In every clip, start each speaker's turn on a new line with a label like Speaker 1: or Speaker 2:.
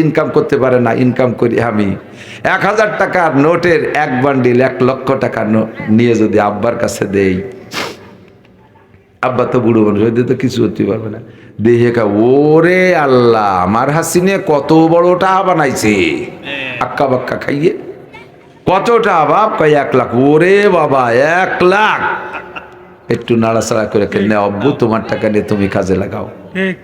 Speaker 1: Income করতে পারে না ইনকাম করি আমি। এক হাজার টাকার নোটের এক বান্ডিল এক লক্ষ টাকা নিয়ে যদি আব্বার কাছে দেই আব্বা তো বুড়ো মানুষ ওই তো কিছু করতে পারবে না। দেখে কা ওরে আল্লাহ আমার হাসিনে কত বড় টাকা বানাইছে। আক্কা বাক্কা খাইয়ে। কতটা বাপ কয় এক লাখ। ওরে বাবা এক লাখ। একটু নাড়াচাড়া করে কেন অব্বু তোমার টাকা নিয়ে তুমি কাজে লাগাও।
Speaker 2: ঠিক।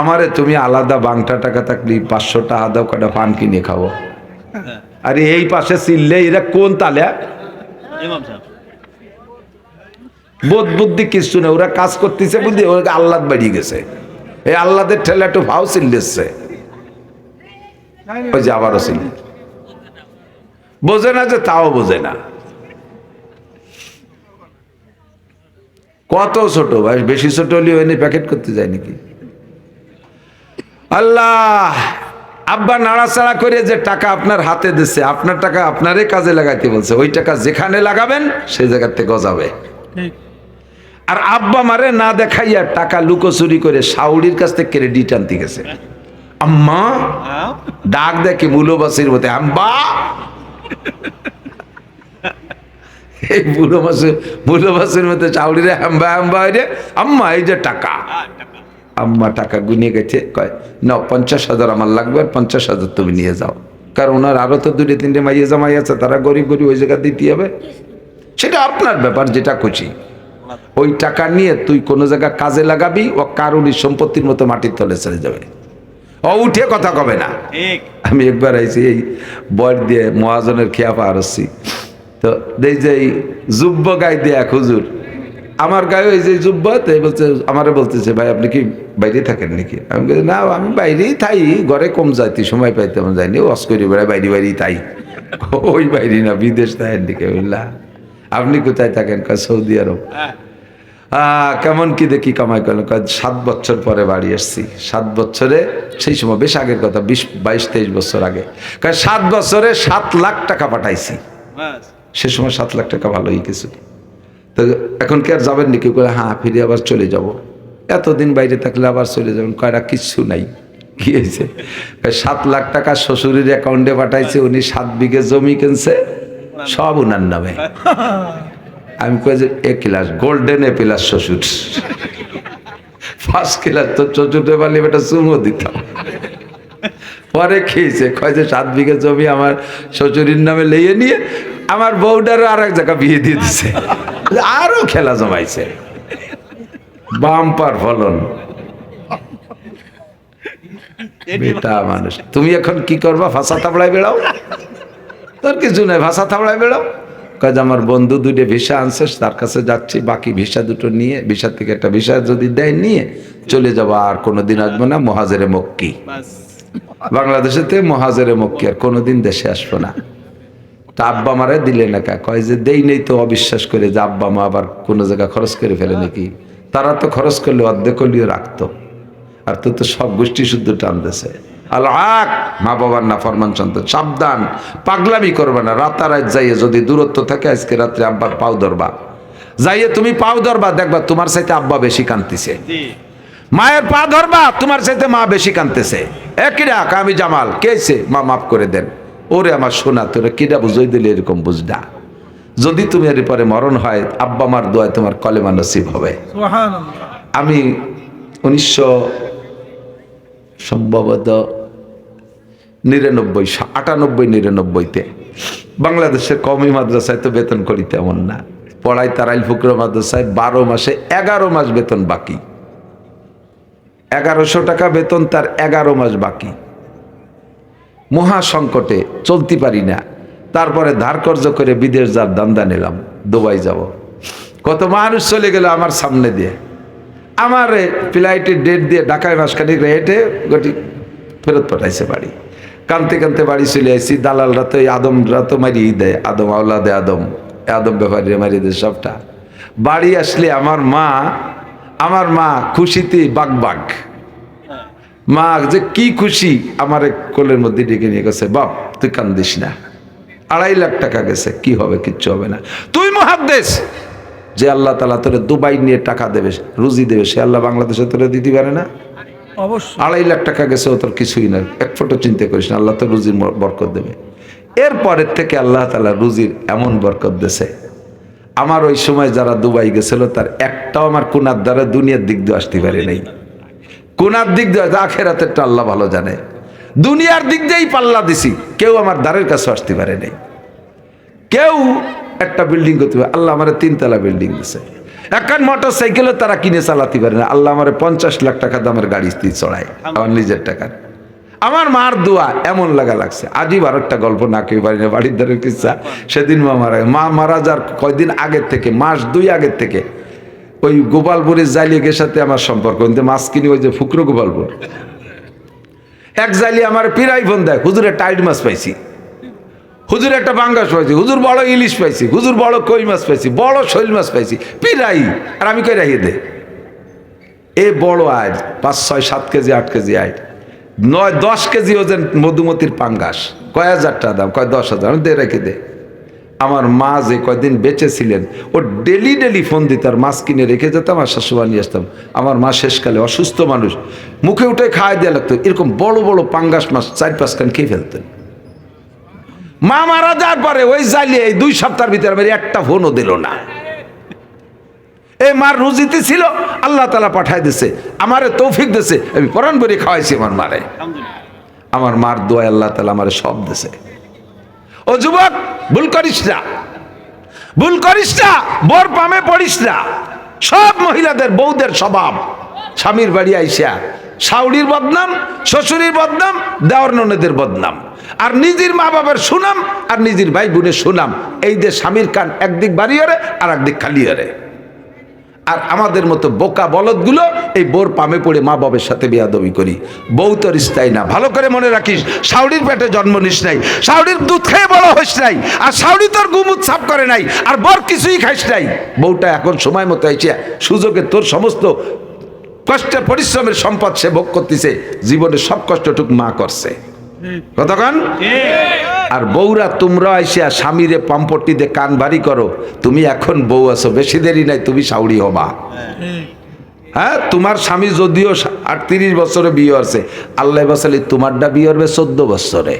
Speaker 1: আমারে তুমি আলাদা বাংটা টাকা থাকলে পাঁচশো টাকা দাও কটা পান কিনে খাব? আরে এই পাশে চিল্লে এরা কোন তালে বোধ বুদ্ধি কিছু না ওরা কাজ করতেছে বুদ্ধি ওরা আল্লাহ বাড়িয়ে গেছে। এই আল্লাদের ঠেলা একটু ভাও চিল্লেছে। ওই যে আবারও চিল্লে। বোঝে না যে তাও বোঝে না। কত ছোট ভাই বেশি ছোট হলে এনে প্যাকেট করতে যায় নাকি? আল্লাহ আব্বা নাড়াচাড়া করে যে টাকা আপনার হাতে দিচ্ছে আপনার টাকা আপনারে কাজে লাগাইতে বলছে ওই টাকা যেখানে লাগাবেন সেই জায়গাতে গজাবে আর আব্বা মারে না দেখাইয়া টাকা লুকোচুরি করে সাউরির কাছ থেকে ক্রেডিট আনতে গেছে আম্মা
Speaker 3: হ্যাঁ
Speaker 1: ডাক দেখে মূলবাসীর মতে আম্বা এই বুড়ো মাসে মূলবাসীর মধ্যে চাউরিরে হাম্বা হাম্বা আম্মা এই যে টাকা আম্মা টাকা গুনিয়ে গেছে কয় না পঞ্চাশ হাজার আমার লাগবে আর পঞ্চাশ হাজার তুমি নিয়ে যাও। কারণ ওনার আরও তো দুটো তিনটে মাইয়ে জামাই আছে তারা গরিব গরিব ওই জায়গা দিতে হবে। সেটা আপনার ব্যাপার যেটা খুশি। ওই টাকা নিয়ে তুই কোনো জায়গা কাজে লাগাবি ও কারুরই সম্পত্তির মতো মাটির তলে চলে যাবে। ও উঠে কথা কবে না? আমি একবার আইছি এই বর দিয়ে মহাজনের খেয়া পার হচ্ছি তো দেই যে এই জুব্ব গায়ে দেয়া হুজুর আমার গায়ে ওই যে জুব্ব তো বলছে আমারে বলতেছে ভাই আপনি কি বাইরে থাকেন নাকি? আমি বলছি না আমি বাইরেই থাই ঘরে কম যাইতি সময় পাইতে আমার যাইনি অস করি বেড়ায় বাইরে বাইরেই তাই। ওই বাইরে না বিদেশ থাকেন নাকি বললা আপনি কোথায় থাকেন? Saudi Arab.
Speaker 3: হ্যাঁ।
Speaker 1: আহ, কেমন কি দেখি কামাই করলেন সাত বছর পরে বাড়ি এসছি সাত বছরে সেই সময় বেশ আগের কথা বিশ বাইশ তেইশ বছর আগে। সাত বছরে সাত লাখ টাকা পাঠাইছি। সে সময় সাত লাখ টাকা ভালোই কিছু তো এখন কি আর যাবেন নাকি করে হ্যাঁ ফিরে আবার চলে যাব। এতদিন বাইরে থাকলে আবার চলে যাবেন। কয়টা কিচ্ছু নাই। কি হয়েছে? সাত লাখ টাকা শ্বশুরের অ্যাকাউন্টে পাঠাইছে, উনি সাত বিঘে জমি কিনছে, সব উনার নামে। আমি কই যে, A class golden A plus শ্বশুর। ফার্স্ট ক্লাস তো শ্বশুরে পারলে বেটা চুমো দিতাম। পরে খেয়েছে কয় যে, সাত বিঘা জমি আমার শ্বশুরির নামে লেয়ে নিয়ে আমার বউটারও আর এক জায়গা বিয়ে দিয়ে দিছে। আরও খেলা জমাইছে। বাম্পার ফলন। বেটা মানুষ। তুমি এখন কি করবা? ভাষা থাবড়ায় বেড়াও। তোর কিছু নাই ভাষা থাবড়ায় বেড়াও। কাজ আমার বন্ধু দুটো ভিসা আনছে তার কাছে যাচ্ছি বাকি ভিসা দুটো নিয়ে ভিসা থেকে একটা ভিসা যদি দেয় নিয়ে চলে যাব। আর কোনোদিন আসব না মহাজেরে মক্কি। বাংলাদেশেতে মহাজেরে মক্কি আর কোনোদিন দেশে আসব না। তা আব্বা মারে দিলে না কা? কয় যে দেই নেই তো অবিশ্বাস করে যে আব্বা মা আবার কোনো জায়গা খরচ করে ফেলে নাকি? তারা তো খরচ করলে অর্ধেক হলিও রাখতো। আর তুই তো সব গোষ্ঠী শুদ্ধ টানতেছে। আল্লাহ মা বাবার না ফরমান সন্তান সাবধান পাগলামি করবে না। রাতারাত যাইয়ে যদি দূরত্ব থাকে আজকে রাত্রে আব্বার পাও ধরবা। যাইয়ে তুমি পাও ধরবা দেখবা তোমার সাথে আব্বা বেশি কান্তিছে। মায়ের পা ধরবা তোমার সাথে মা বেশি কানতেছে। একই রাখ আমি জামাল কেছে মা মাফ করে দেন। ওরে আমার সোনা তোরা কিরা বুঝই দিলে এরকম বুঝডা? যদি তুমি এর পরে মরণ হয় আব্বা মার দোয়ায় তোমার কলেমা নসিব হবে। আমি উনিশশো সম্ভবত নিরানব্বই আটানব্বই নিরানব্বইতে। বাংলাদেশের কমই মাদ্রাসায় তো বেতন করি তেমন না। পড়াই তারাইল ফুকরো মাদ্রাসায় বারো মাসে এগারো মাস বেতন বাকি। এগারোশো টাকা বেতন তার এগারো মাস বাকি। মহা সংকটে চলতে পারি না। তারপরে ধার কর্জ করে বিদেশ যার দান্দা নিলাম, দুবাই যাব। কত মানুষ চলে গেল আমার সামনে দিয়ে। আমার ফ্লাইটের ডেট দিয়ে ঢাকায় মাসখানিক রেটে গটি ফেরত পাঠাইছে বাড়ি। কানতে কানতে বাড়ি চলে আসছি, দালালরা তো আদমরা তো মারিয়ে দেয়, আদম আওলাদে আদম আদম ব্যাপারীরা মারিয়ে দেয় সবটা। বাড়ি আসলে আমার মা আমার মা খুশিতে বাঘ বাগ মা যে কি খুশি আমার এক কোলের মধ্যে ডেকে নিয়ে গেছে। বাপ তুই কান্দিস না। আড়াই লাখ টাকা গেছে কি হবে কিচ্ছু হবে না। তুই মহাদ্দেশ যে আল্লাহ তালা তোরে দুবাই নিয়ে টাকা দেবে রুজি দেবে সে আল্লাহ বাংলাদেশে তোরে দিতে পারে না?
Speaker 2: অবশ্যই।
Speaker 1: আড়াই লাখ টাকা গেছে ও তোর কিছুই না। এক ফোটো চিন্তা করিস না আল্লাহ তো রুজির বরকত দেবে। এরপরের থেকে আল্লাহ তালা রুজির এমন বরকত দেছে। আমার ওই সময় যারা দুবাই গেছিল তার একটাও আমার কোনার দ্বারা দুনিয়ার দিক দিয়ে আসতে পারে নাই। কোনার দিক দিয়ে আখেরাতেরটা আল্লাহ ভালো জানে। দুনিয়ার দিক দিয়েই পাল্লা দিছি। কেউ আমার দ্বারের কাছে আসতে পারে নাই। কেউ একটা বিল্ডিং করতে পারে আল্লাহ আমার তিনতলা বিল্ডিং দিছে। একখান মোটর সাইকেলও তারা কিনে চালাতে পারে না। আল্লাহ আমার পঞ্চাশ লাখ টাকা দামের গাড়ি চড়ায়। আমার নিজের টাকার। আমার মার দোয়া এমন লাগা লাগছে। আজই আর একটা গল্প না কেউ পারি না। বাড়ির ধারে কিচ্ছা সেদিন মা মারা। মা মারা যার কয়দিন আগের থেকে, মাস দুই আগের থেকে ওই গোপালপুরের জালিয়ের সাথে আমার সম্পর্ক কিন্তু মাছ কিনি ওই যে ফুকরো গোপালপুর। এক জালি আমার পিরাই ফোন দেয়, হুজুরে টাইট মাছ পাইছি। হুজুর, একটা বাঙ্গাস পাইছি। হুজুর, বড় ইলিশ পাইছি। হুজুর, বড় কই মাছ পাইছি। বড় শৈল মাছ পাইছি। পিরাই। আর আমি কই রাখিয়ে দে। এ বড় আয় পাঁচ, ছয়, সাত কেজি, আট কেজি আয় নয়, দশ কেজি ওজন মধুমতির পাঙ্গাস। কয় হাজার টাকা দাম? কয়, দশ হাজার। আমি দে, রেখে দে। আমার মা যে কয়দিন বেঁচে ছিলেন ও ডেলি ডেলি ফোন দিত আর মাছ কিনে রেখে যেতাম আর শাশুড়া নিয়ে আসতাম। আমার মা শেষকালে অসুস্থ মানুষ মুখে উঠে খাওয়াই দেওয়া লাগতো এরকম বড় বড় পাঙ্গাস মাছ চার পাঁচ খান খেয়ে ফেলতেন। মা মারা যাওয়ার পরে ওই জ্বালিয়ে এই দুই সপ্তাহের ভিতরে আমার একটা ফোনও দিল না। এই মার রুজিতে ছিল আল্লাহ তালা পাঠায় দিছে আমারে তৌফিক দিছে আমি পরাণ বরে খাওয়াইছি আমার মারে। আমার মার দোয়া আল্লাহ তালা আমারে সব দিছে। ও যুবক, ভুল করিস না। ভুল করিস না, বোর পামে পড়িস না। সব মহিলাদের বউদের স্বভাব। স্বামীর বাড়ি আইসা শাউরির বদনাম, শ্বশুরির বদনাম, দেওয়ার ননদের বদনাম। আর নিজের মা বাবার সুনাম আর নিজের ভাই বোনের সুনাম। এই যে স্বামীর কান একদিক বাড়িয়ে আর একদিক খালি হরে আর আমাদের মতো বোকা বলদগুলো এই বোর পামে পড়ে মা বাবের সাথে বিয়াদবি করি। বউ তোর স্থায়ী না। ভালো করে মনে রাখিস সাউরির পেটে জন্ম নিস নাই। সাউরির দুধ খেয়ে বড় হইস নাই। আর সাউরি তোর গুমুদ সাফ করে নাই। আর বর কিছুই খাইস নাই। বউটা এখন সময় মতো আইছে, সুযোগে তোর সমস্ত কষ্টের পরিশ্রমের সম্পদ সে ভোগ করতেছে। জীবনের সব কষ্টটুক মা করছে। কতক্ষণ? আর বউরা তোমরা আইসিয়া স্বামীরে পাম্পট্টি দিয়ে কান ভারী করো তুমি এখন বউ আছো বেশি দেরি নাই তুমি সাউরি হবা। হ্যাঁ। তোমার স্বামী যদিও আটত্রিশ বছরে বিয়ে আছে আল্লাহ বাসালি তোমারটা বিয়ে হবে চোদ্দ বছরে।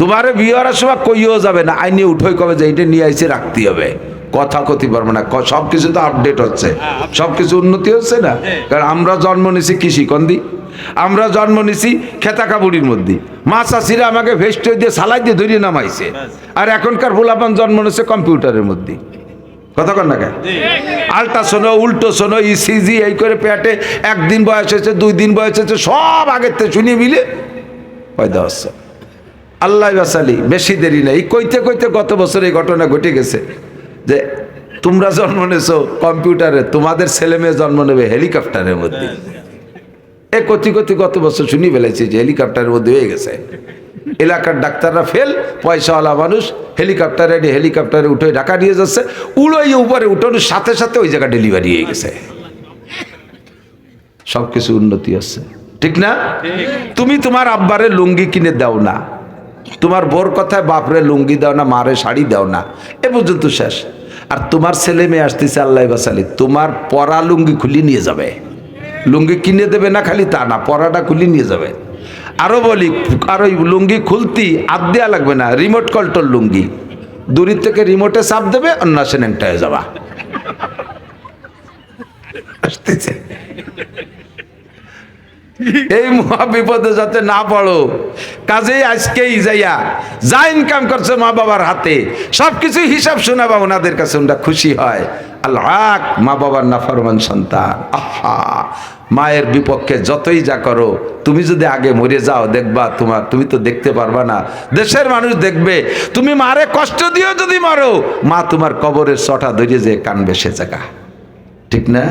Speaker 1: তোমারে বিয়ে হওয়ার সময় কইও যাবে না আইনে উঠোই কবে যে এটা নিয়ে আইসে রাখতে হবে। কথা কথি পারবে না সব কিছু তো আপডেট হচ্ছে সব কিছু উন্নতি হচ্ছে না? কারণ আমরা জন্ম নিছি কৃষি কন্দি। আমরা জন্ম নিছি খেতা কাবুড়ির মধ্যে। মা চাষিরা আমাকে ভেস্ট দিয়ে সালাই দিয়ে ধরিয়ে নামাইছে। আর এখনকার ভোলাপান জন্ম নিছে কম্পিউটারের মধ্যে। কথা কন না কেন? আলট্রা শোনো উল্টো শোনো ইসিজি এই করে পেটে একদিন বয়স হয়েছে দুই দিন বয়স হয়েছে সব আগের থেকে শুনিয়ে মিলে। পয়দা হচ্ছে আল্লাহ বাসালি বেশি দেরি নেই। কইতে কইতে গত বছর এই ঘটনা ঘটে গেছে যে তোমরা জন্ম নেছো কম্পিউটারে তোমাদের ছেলে মেয়ে জন্ম নেবে হেলিকপ্টারের মধ্যে। এ কতি কতি গত বছর শুনি ফেলেছি যে হেলিকপ্টারের মধ্যে হয়ে গেছে। এলাকার ডাক্তাররা ফেল, পয়সাওয়ালা মানুষ হেলিকপ্টারে হেলিকপ্টারে উঠে ঢাকা নিয়ে যাচ্ছে, উড়োই উপরে উঠানোর সাথে সাথে ওই জায়গা ডেলিভারি হয়ে গেছে। সব কিছু উন্নতি হচ্ছে। ঠিক না? তুমি তোমার আব্বারে লুঙ্গি কিনে দাও না। তোমার বোর কথায় বাপরে লুঙ্গি দাও না, মারে শাড়ি দাও না। এ পর্যন্ত শেষ। আর তোমার ছেলে মেয়ে আসতেছে আল্লাহ বাসালি, তোমার পরা লুঙ্গি খুলি নিয়ে যাবে। লুঙ্গি কিনে দেবে না, খালি তা না, পরাটা খুলি নিয়ে যাবে। আরও বলি, আর ওই লুঙ্গি খুলতি আপ দেওয়া লাগবে না রিমোট কন্ট্রোল লুঙ্গি। দূরের থেকে রিমোটে চাপ দেবে, অন্য সেনেনটা হয়ে যাবা। আসতেছে। এই মহা বিপদে যাতে না পড়ো, কাজেই আজকেই যাইয়া যা ইনকাম করছে মা বাবার হাতে সবকিছু হিসাব শোনাবা ওনাদের কাছে, ওনারা খুশি হয়। আল্লাহ মা বাবার নাফরমান সন্তান। আহা মায়ের বিপক্ষে যতই যা করো তুমি যদি আগে মরে যাও দেখবা তোমার তুমি তো দেখতে পারবা না। দেশের মানুষ দেখবে তুমি মারে কষ্ট দিও যদি মারো। মা তোমার কবরের চটা ধরিয়ে যে কানবে সে জায়গা। ঠিক না?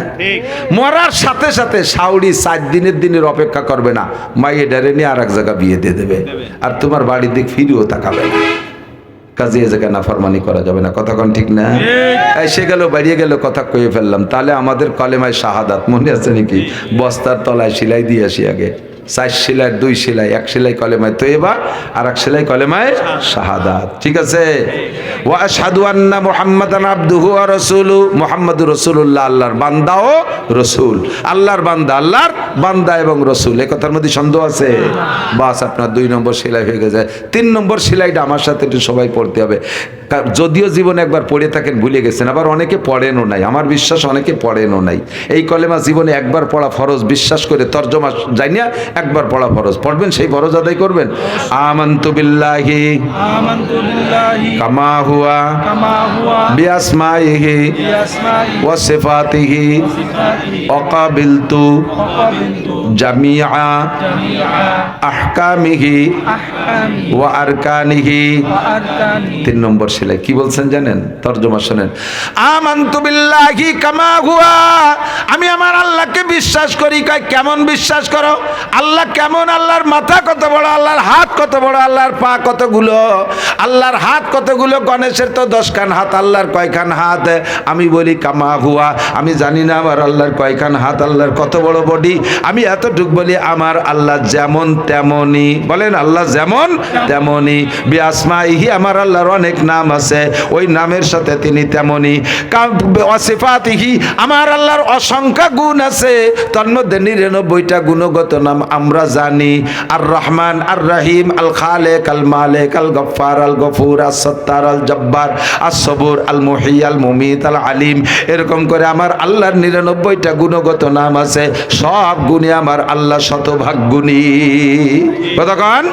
Speaker 1: মরার সাথে সাথে সাউরি সাত দিনের দিনের অপেক্ষা করবে না। মাইয়ে ডারে নিয়ে আর এক জায়গা বিয়ে দিয়ে দেবে। আর তোমার বাড়ির দিক ফিরিও তাকাবে না। কাজে এ জায়গায় নাফরমানি করা যাবে না। কথা কন ঠিক না? এই সে গেল বাড়িয়ে গেল কথা কয়ে ফেললাম। তাহলে আমাদের কলেমায় শাহাদাত মনে আছে নাকি? বস্তার তলায় সিলাই দিয়ে আসি আগে। চার সেলাই দুই সেলাই এক সেলাই কলেমায় তৈবা, আর এক সেলাই কলেমায় শাহাদাত। ঠিক আছে? ওয়া আশহাদু আন্না মুহাম্মাদান আবদুহু ওয়া রাসূলু। মুহাম্মাদুর রাসূলুল্লাহ, আল্লাহর বান্দা ও রসুল। আল্লাহর বান্দা আল্লাহর বান্দা এবং রসুল। এ কথার মধ্যে সন্দেহ আছে? বাস, আপনার দুই নম্বর সেলাই হয়ে গেছে। তিন নম্বর সেলাইটা আমার সাথে একটু সবাই পড়তে হবে। তা যদিও জীবনে একবার পড়ে থাকেন ভুলে গেছেন আবার অনেকে পড়েনও নাই। আমার বিশ্বাস অনেকে পড়েনও নাই। এই কলেমা জীবনে একবার পড়া ফরজ বিশ্বাস করে তর্জমা জানিয়া একবার পড়া ফরজ। পড়বেন সেই ফরজ আদায় করবেন? আমন্ত বিল্লাহি। কামা হুয়া।
Speaker 2: বিয়াসমাইহি।
Speaker 1: ওয়া সিফাতিহি। অকাবিলতু। জামিআ। আহকামিহি। ওয়া আরকানিহি। তিন নম্বর সেলাই কি বলছেন জানেন? তর্জমা শোনেন। আমান্তু বিল্লাহি কামা হুয়া। আমি আমার আল্লাহকে বিশ্বাস করি। কয়, কেমন বিশ্বাস করো? আল্লাহ কেমন? আল্লাহর মাথা কত বড়? আল্লাহর হাত কত বড়? আল্লাহর পা কতগুলো? আল্লাহর হাত কতগুলো? গণেশের তো দশখান হাত, আল্লাহর কয়খান হাত? আমি বলি কামা হুয়া। আমি জানি না আমার আল্লাহর কয়খান হাত, আল্লাহর কত বড় বডি। আমি এতটুক বলি আমার আল্লাহ যেমন তেমনই বলেন, আল্লাহ যেমন তেমনই বিআসমাইহি, আমার আল্লাহর অনেক নাম আছে, ওই নামের সাথে তিনি তেমনই অসিফাতিহি, আমার আল্লাহর অসংখ্য গুণ আছে। তার মধ্যে নিরানব্বইটা গুণগত নাম আমরা জানি। আর রহমান আর রহিম আল খালেক আল মালেক আল গফার আল গফুর আল সত্তার আল জব্বার আল সবুর আল মুহি আল মুমিত আল আলিম এরকম করে আমার আল্লাহর নিরানব্বইটা গুণগত নাম আছে। সব গুণে আমার আল্লাহ শতভাগ গুণী। কতক্ষণ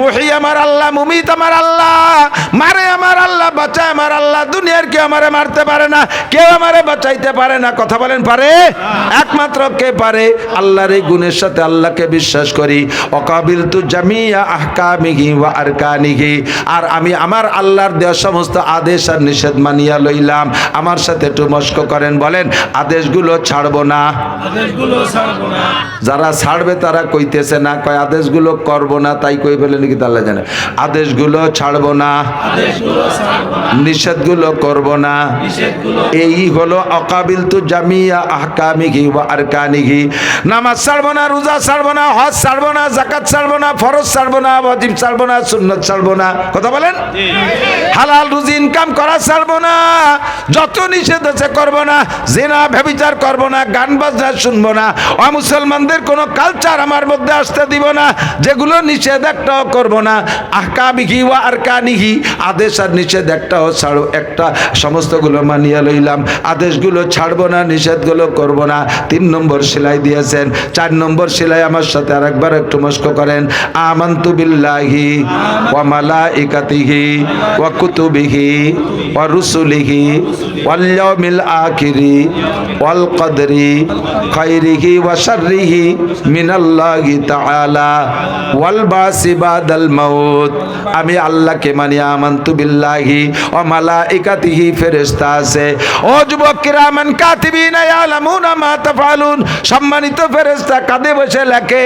Speaker 1: মুহি আমার আল্লাহ, মুমিত আমার আল্লাহ, মারে আমার আল্লাহ বাঁচায় আমার আল্লাহ দুনিয়ার কেউ আমারে মারতে পারে না কেউ আমারে বাঁচাইতে পারে না। কথা বলেন পারে? একমাত্র কে পারে? আল্লাহর এই গুণের সাথে আল্লাহকে বিশ্বাস করি। অকাবিল তু জামিয়া আহকামিহি ওয়া আরকানিহি। আর আমি আমার আল্লাহর দেওয়া সমস্ত আদেশ আর নিষেধ মানিয়া লইলাম। আমার সাথে একটু মস্ক করেন বলেন আদেশগুলো ছাড়বো না?
Speaker 2: আদেশগুলো ছাড়বো না।
Speaker 1: যারা ছাড়বে তারা কইতেছে না কয় আদেশগুলো করব না তাই কই ফেলে নাকি তাহলে জানে? আদেশগুলো ছাড়বো না।
Speaker 2: আদেশগুলো ছাড়বো না
Speaker 1: নিষেধগুলো করব না। এই হলো অকাবিল তু জামিয়া আহকামিহি ওয়া আরকানিহি। নামাজ ছাড়বো না রোজা ছাড়বো না হজ ছাড়বো না জাকাত ছাড়বো না ফরজ ছাড়বো না ওয়াজিব ছাড়বো না সুন্নত ছাড়বো না। কথা বলেন? হালাল রুজি ইনকাম করা ছাড়বো না। যত নিষেধ আছে করব না জেনা ব্যভিচার করব না গান বাজনা শুনব না। অমুসলমানদের কোনো কালচার আমার মধ্যে আসতে দিব না যেগুলো নিষেধ একটাও করব না। আহকামিহি ওয়া আরকানিহি আদেশ আর নিষেধ একটাও ছাড়ো একটা। সমস্তগুলো মানিয়ে লইলাম। আদেশগুলো ছাড়বো না, নিষেধগুলো করব না। তিন নম্বর সেলাই দিয়েছেন। চার নম্বর সেলাই আমার সাথে আরেকবার একটু মস্ক করেন। আমান্তু বিল্লাহি ওয়া মালাইকাতিহি ওয়া কুতুবিহি ওয়া রুসুলিহি ওয়াল ইয়াউমিল আখিরি ওয়াল কদরি খাইরিহি ওয়া শাররিহি মিনাল্লাহি তাআলা ওয়াল বাসি বাদাল মাউত। আমি আল্লাহকে মানি, আমান্তু বিল্লাহি। ওয়া মালাইকাতিহি ফেরেশতা আছে। ও যুবক কিরামান কাতিবিনা ইয়ালামুনা মা তাফআলুন। সম্মানিত ফেরেশতা কাঁধে বসে লেখে,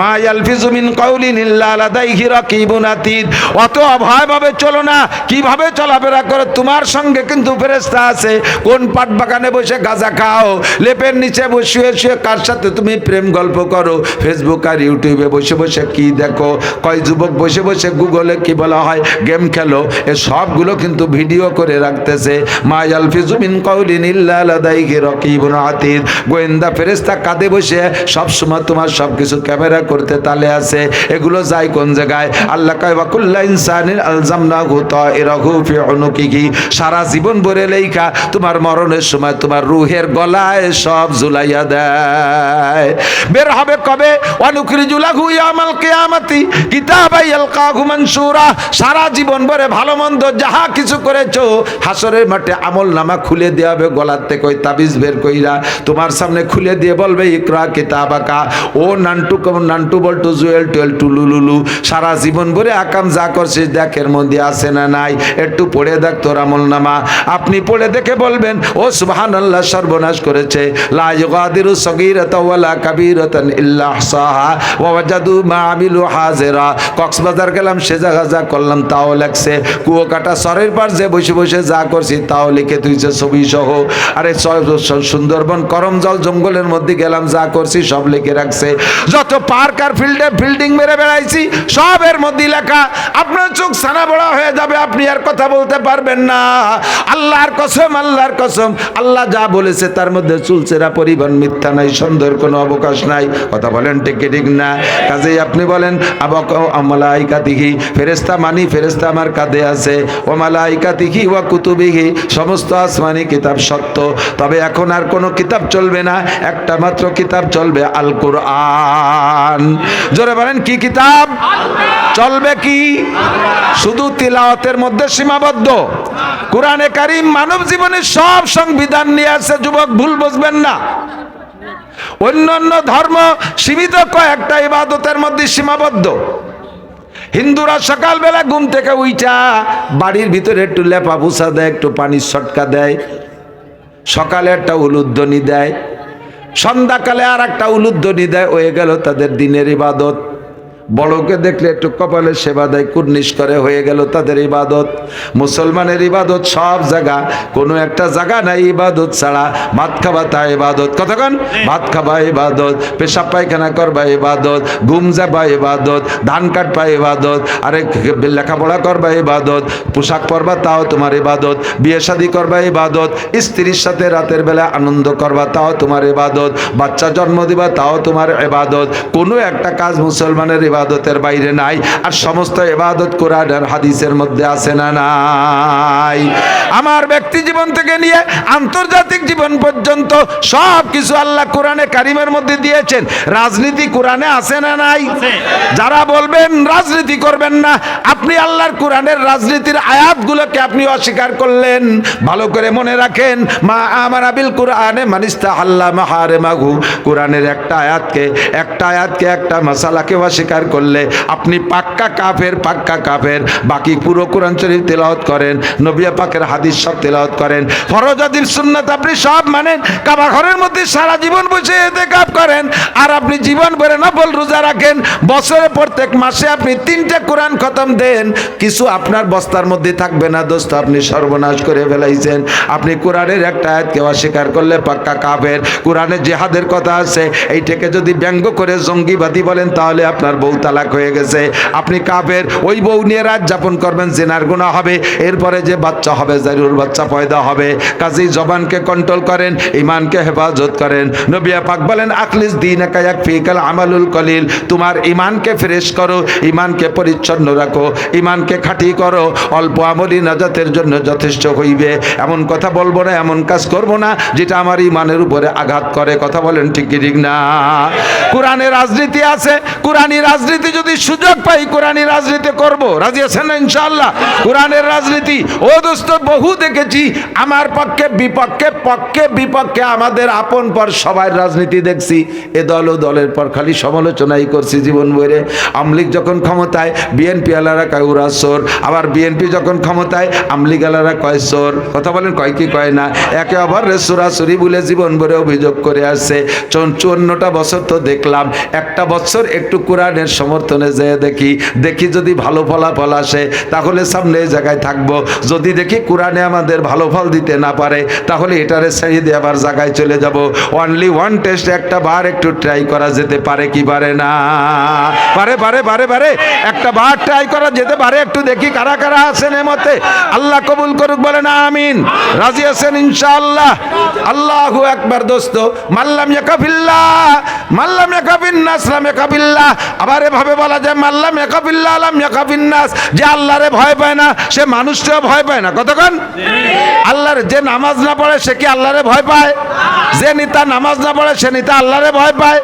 Speaker 1: মা ইয়ালফিজু মিন কাউলিন ইল্লা লাদাইহি রাকিবুন আতীদ অত অভয়ভাবে চলো না, কীভাবে চলাফেরা করে? তোমার সঙ্গে কিন্তু ফেরেশতা আছে। কোন পাট বাগানে বসে গাঁজা খাও? লেপের নিচে বসে শুয়ে কার সাথে তুমি প্রেম গল্প করো? ফেসবুক আর ইউটিউবে বসে বসে কি দেখো? কয় যুবক বসে বসে গুগলে কি বলা হয়? গেম খেলো সবগুলো কিন্তু ভিডিও করে রাখতেছে। মা ইয়ালফিজু মিন কাউলিন ইল্লা লাদাইহি গোয়েন্দা ফেরেশতা কাঁধে বসে সব সময় তোমার সব কিছু ক্যামেরা করতে তালে আছে। এগুলো যায় কোন জায়গায়? আল্লাহ কয়, ওয়াকুল্লা ইনসানিন আলজামনাহু তাইরাহু ফি উনুকিহি। সারা জীবন ভরে লেখা তোমার মরণের সময় তোমার রুহের গলায় সব ঝুলাইয়া দেয়। বের হবে কবে? অনুকরিজুলাহু ইয়ামাল কিয়ামাতি। কিতাবাই ইয়ালকাহু মানসুরা। সারা জীবন ভরে ভালো মন্দ যাহা কিছু করেছ, হাসরের মাঠে আমল নামা খুলে দেওয়া হবে, গলার থেকে ওই তাবিজ বের কইরা তোমার সামনে খুলে দিয়ে বলবে, ইকরা আঁকা ও নান্টু নান্টু বল্টু, জুয়েল টুয়েল টুলুলুলু সারা জীবন ভরে আকাম যা করছিস দেখের মধ্যে আছে না নাই। একটু পড়ে দেখ তোর আমল নামা। আপনি পড়ে দেখে বলবেন, ও সুবহান আল্লাহ সর্বনাশ করেছে। লা ইউগাদিরু সগীরাতা ওয়ালা কাবীরাতান ইল্লা ওয়া ওয়াজাদু মা আমিলু হাজিরা। কক্সবাজার গেলাম, সে জায়গা যা করলাম, তাও লাগছে কুয়োকা কাটা সরের পার যে বসে বসে যা করছি, তাও লিখে তুইছে ছবি সহ আরে সুন্দরবন করম জল জঙ্গলের মধ্যে গেলাম, যা করছি সব লিখে রাখছে। যত পার্ক আর ফিল্ডে বিল্ডিং মেরে বেড়াইছি, সবের মধ্যে লেখা, আপনার চোখ সানা বড়া হয়ে যাবে, আপনি আর কথা বলতে পারবেন না। আল্লাহর কসম আল্লাহর কসম, আল্লাহ যা বলেছে তার মধ্যে চুলচেরা পরিবহন মিথ্যা নাই সন্দেহের কোনো অবকাশ নাই। কথা বলেন ঠিক কি ঠিক না? কাজেই আপনি বলেন, আবক আমালাইকা দিঘি ফেরেস্তা মানি ফেরেস্তা আমার কাঁধে আছে। ও মালাইকা দিঘি ওয়া কুতুবিহি, সমস্ত আসমানি কিতাব সত্য। তবে এখন আর কোনো কিতাব চলবে না, একটা মাত্র কিতাব চলবে আল কোরআন জোরে বলেন, কি কিতাব? চলবে কি? শুধু তিলাওয়াতের মধ্যে সীমাবদ্ধ। কোরআনে কারিম মানব জীবনের সব সংবিধান নিয়ে আসছে যুবক, ভুল বুঝবেন না। অন্যান্য ধর্ম সীমিত কয়েকটা ইবাদতের মধ্যে সীমাবদ্ধ। হিন্দুরা সকালবেলা ঘুম থেকে উইটা বাড়ির ভিতরে একটু লেপা ভুসা দেয়, একটু পানির ছটকা দেয়, সকালে একটা উলুধ্বনি দেয়, সন্ধ্যাকালে আর একটা উলুধ্বনি দেয়, হয়ে গেল তাদের দিনের ইবাদত। বড়কে দেখলে একটু কপালে সেবা দেয়, কুর্নিশ করে, হয়ে গেল তাদের ইবাদত। মুসলমানের ইবাদত সব জায়গা, কোনো একটা জায়গা নাই ইবাদত ছাড়া। ভাত খাবা তা ইবাদত। কতক্ষণ ভাত খাবা ইবাদত, পেশাব পায়খানা করবা ইবাদত, ঘুম যাবা ইবাদত, ধান কাটবা ইবাদত, আরে লেখাপড়া করবা ইবাদত, পোশাক পরবা তাও তোমার ইবাদত, বিয়ে শাদী করবা ইবাদত, স্ত্রীর সাথে রাতের বেলা আনন্দ করবা তাও তোমার ইবাদত, বাচ্চা জন্ম দিবা তাও তোমার ইবাদত। কোনো একটা কাজ মুসলমানের ইবাদতের বাইরে নাই। আর সমস্ত ইবাদত কোরআন আর হাদিসের মধ্যে আছে না নাই? আমার ব্যক্তি জীবন থেকে নিয়ে আন্তর্জাতিক জীবন পর্যন্ত সব কিছু আল্লাহ কোরআনে কারিমের মধ্যে দিয়েছেন। রাজনীতি কোরআনে আছে না নাই? যারা বলবেন রাজনীতি করবেন না আপনি আল্লাহর কোরআনের রাজনীতির আয়াতগুলোকে আপনি অস্বীকার করলেন। ভালো করে মনে রাখেন মা আমার আবিল কোরআনে মানিস্তা আল্লাহ মাহারে মাঘু কোরআনের একটা আয়াতকে একটা আয়াতকে একটা মশালাকে অস্বীকার করলে আপনি পাক্কা কাফের পাক্কা কাফের। বাকি পুরো কোরআন শরীফ তেলাওয়াত করেন নবিয়া পাকের হাদিস সব তেলাওয়াত করেন। ফরজ আদির সুন্নাত আপনি সব মানেন, কাবা ঘরের মধ্যে সারা জীবন বসে এতে কাপ করেন, আর আপনি জীবন ভরে নফল রোজা রাখেন। বছরে প্রত্যেক মাসে আপনি তিনটে কোরআন খতম দেন। কিছু আপনার বস্তার মধ্যে থাকবে না, দোস্ত, আপনি সর্বনাশ করে ফেলাইছেন। আপনি কোরআনের একটা আয়াতকে অস্বীকার করলে পাক্কা কাফের। কোরআনে জেহাদের কথা আছে, এইটাকে যদি ব্যঙ্গ করে জঙ্গিবাদী বলেন, তাহলে আপনার বউ তালাক হয়ে গেছে। আপনি কাফের, ওই বউ নিয়ে রাত যাপন করবেন, জেনার গুণা হবে। এরপরে যে বাচ্চা হবে, জারুর বাচ্চা পয়দা হবে। কাজেই জবানকে কন্ট্রোল করেন ইমানকে হেফাজত করেন। নবিয়া পাক বলেন আকলিস দিন একায়াক ফিকাল আমালুল কলিল। তোমার ইমানকে ফ্রেশ করো ইমানকে পরিচ্ছন্ন রাখো ইমানকে খাঁটি করো। অল্প আমলি নাজাতের জন্য যথেষ্ট হইবে। এমন কথা বলব না, এমন কাজ করব না, যেটা আমার ইমানের উপরে আঘাত করে। কথা বলেন ঠিক কি ঠিক না? কোরআনে রাজনীতি আছে কোরআনী রাজনীতি। যদি সুযোগ পাই কোরআনী রাজনীতি করব। রাজি আছেন না ইনশাআল্লাহ? কোরআনের রাজনীতি। ও দোস্ত, বহু দেখেছি, আমার পক্ষে, বিপক্ষে পক্ষে, বিপক্ষে আমাদের আপন পর সবাই রাজনীতি দেখছি। এ দল ও দলের পর খালি সমালোচনাই করছি জীবন বইরে আমলিগ যখন ক্ষমতায়, বিএনপি আলারা কয়, ওরা চোর। আবার বিএনপি যখন ক্ষমতায়, আমলিগ আলারা কয়, চোর। কথা বলেন কয় কি কয় না? একে আবার রেসুরাসুরি বলে জীবন ভরে অভিযোগ করে আসছে। চুয়ান্নটা বছর তো দেখলাম, একটা বছর একটু কোরআনের সমর্থনে যেয়ে দেখি দেখি যদি ভালো ফলাফল আসে, তাহলে সামনে এই জায়গায় থাকব। যদি দেখি কোরআনে আমাদের ভালো ফল দিতে না পারে, তাহলে এটারে ছেড়ে দিয়ে আবার জায়গায় চলে যাব। অনলি ওয়ান টেস্ট একটা বার একটু ট্রাই করা যেতে পারে কি পারে না? পারে পারে পারে পারে। একটা বার ট্রাই করা যেতে পারে, একটু দেখি কারা কারা আছেন এ মতে। আল্লাহ কবুল করুক, বলেন আমিন। রাজি আছেন ইনশাআল্লাহ? আল্লাহু একবার দোস্ত। মাল্লাম ইয়াকাফিল্লাহ মাল্লাম ইয়াকাফিন নাস লাম ইয়াকাফিল্লাহ আবার এভাবে বলা যায় মাল্লাম ইয়াকাফিল্লাহ লাম ইয়াকাফিন নাস। যে আল্লাহরে ভয় পায় না, সে মানুষটাও ভয় পায় না। কতক্ষণ? আল্লাহর যে নামাজ না পড়ে, সে কি আল্লাহরে ভয় পায়? যে নেতা নামাজ না পড়ে, সে নেতা আল্লাহরে ভয় পায়।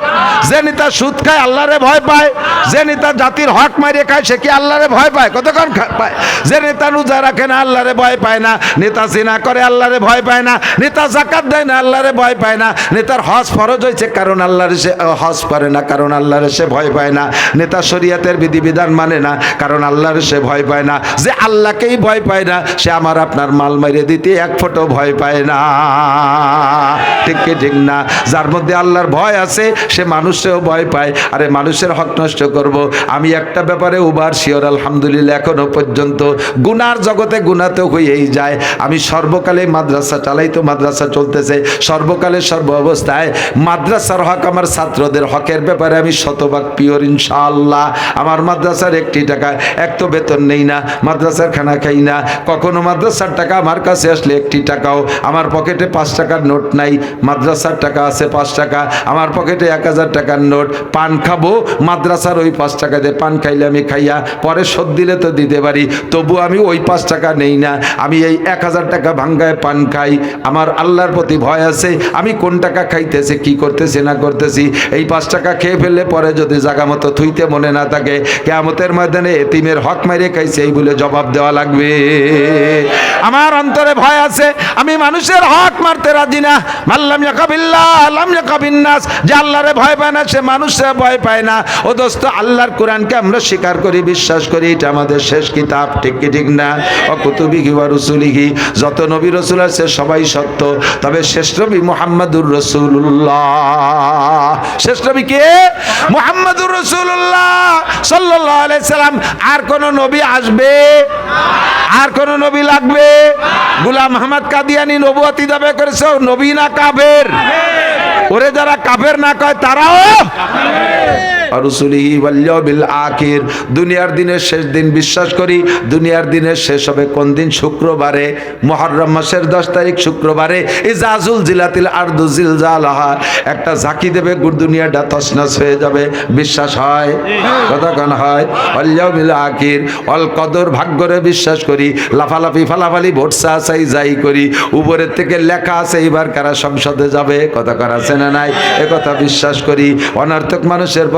Speaker 1: যে নেতা সুদ খায়, আল্লাহরে ভয় পায়। যে নেতা জাতির হক মারিয়ে খায়, সে কি আল্লাহরে ভয় পায়? কতক্ষণ পায়? যে নেতা রোজা রাখে না, আল্লাহরে ভয় পায় না। নেতা জিনা করে, আল্লাহরে ভয় পায় না। নেতা জাকাত দেয় না, আল্লাহরে ভয় পায় না। নেতার হজ ফরজ হয়েছে, কারণ আল্লাহর সে, হজ করে না, কারণ আল্লাহরে সে ভয় পায় না। নেতা শরিয়াতের বিধিবিধান মানে না, কারণ আল্লাহর সে ভয় পায় না। যে আল্লাহকেই ভয় পায় না, সে আমার আপনার মাল মারিয়ে দিতে এক ফোঁটো ভয় পায় না। ঠিক কি ঠিক না? যার মধ্যে আল্লাহর ভয় আছে, সে মানুষেও ভয় পায়। আরে মানুষের হক নষ্ট করব। আমি একটা ব্যাপারে উবার শিওর, আলহামদুলিল্লাহ, এখনও পর্যন্ত গুনার জগতে গুনাতে হয়েই যায়। আমি সর্বকালে মাদ্রাসা চালাই তো মাদ্রাসা চলতেছে। সর্বকালে সর্ব অবস্থায় মাদ্রাসার হক আমার ছাত্রদের হকের ব্যাপারে আমি শতভাগ পিওর ইনশাআল্লাহ। আমার মাদ্রাসার একটি টাকা, এক তো বেতন নেই না, মাদ্রাসার খানা খাই না। কখনো মাদ্রাসার টাকা আমার কাছে আসলে একটি টাকাও। আমার পকেটে পাঁচ টাকার নোট নাই, মাদ্রাসার টাকা আছে পাঁচ টাকা। আমার পকেটে এক হাজার টাকার নোট। পান খাব, মাদ্রাসার ওই পাঁচ টাকা দিয়ে পান খাইলে আমি খাইয়া পরে শোধ দিলে তো দিতে পারি। তবু আমি ওই পাঁচ টাকা নেই না। আমি এই এক হাজার টাকা ভাঙ্গায় পান খাই। আমার আল্লাহর প্রতি ভয় আছে। আমি কোন টাকা খাইতেছে, কি করতেছি না করতেছি? এই পাঁচ টাকা খেয়ে ফেললে পরে যদি জাগা মতো থুইতে মনে না থাকে। কেয়ামতের ময়দানে এতিমের হক মাইরে খাইছে, এই বলে জবাব দেওয়া লাগবে। আমার অন্তরে ভয় আছে, আমি মানুষের হক মারতে রাজি না। মাল্লাম ইয়াকাবিল্লাহ আল্লাম ইয়াকাবিন্নাস যে আল্লাহরে ভয় পায় না, সে মানুষে ভয় পায় না। ও দোস্ত, আল্লাহর কোরআনকে আমরা স্বীকার করি, বিশ্বাস করি, এটা আমাদের শেষ কিতাব, ঠিক কি ঠিক না? ও কুতুবিহি ওয়া রুসুলিহি, যত নবী রসুল আছে, সবাই সত্য। তবে শেষ নবী মুহাম্মাদুর রসুল্লাহ শেষ নবী কে? মুহাম্মাদুর রসুল্লাহ সাল্লাল্লাহু সাল্লাম, আর কোন নবী আসবে? আর কোন নবী লাগবে? গুলাম আহমদ কাদিয়ানি নবুয়াতি দাবি করেছে নবী না কাফের? ওরে যারা কাফের না কয়, তারাও দুনিয়ার দিনের শেষ দিন বিশ্বাস করি, দুনিয়ার দিনের শেষ হবে কোন দিন? শুক্রবারে। মুহররম মাসের দশ তারিখ শুক্রবারে। ইজাজুল জিলাতিল একটা ঝাঁকি দেবে দুনিয়াটা তসনস হয়ে যাবে। বিশ্বাস হয়? কতক্ষণ হয়? আখির। অল কদর ভাগ্যরে বিশ্বাস করি। লাফালাফি ফালাফালি ভোট চাই যাই করি। উপরের থেকে লেখা আছে এইবার কারা সংসদে যাবে? কথা করা আছে না নাই? এ কথা বিশ্বাস করি। অনার্থক মানুষের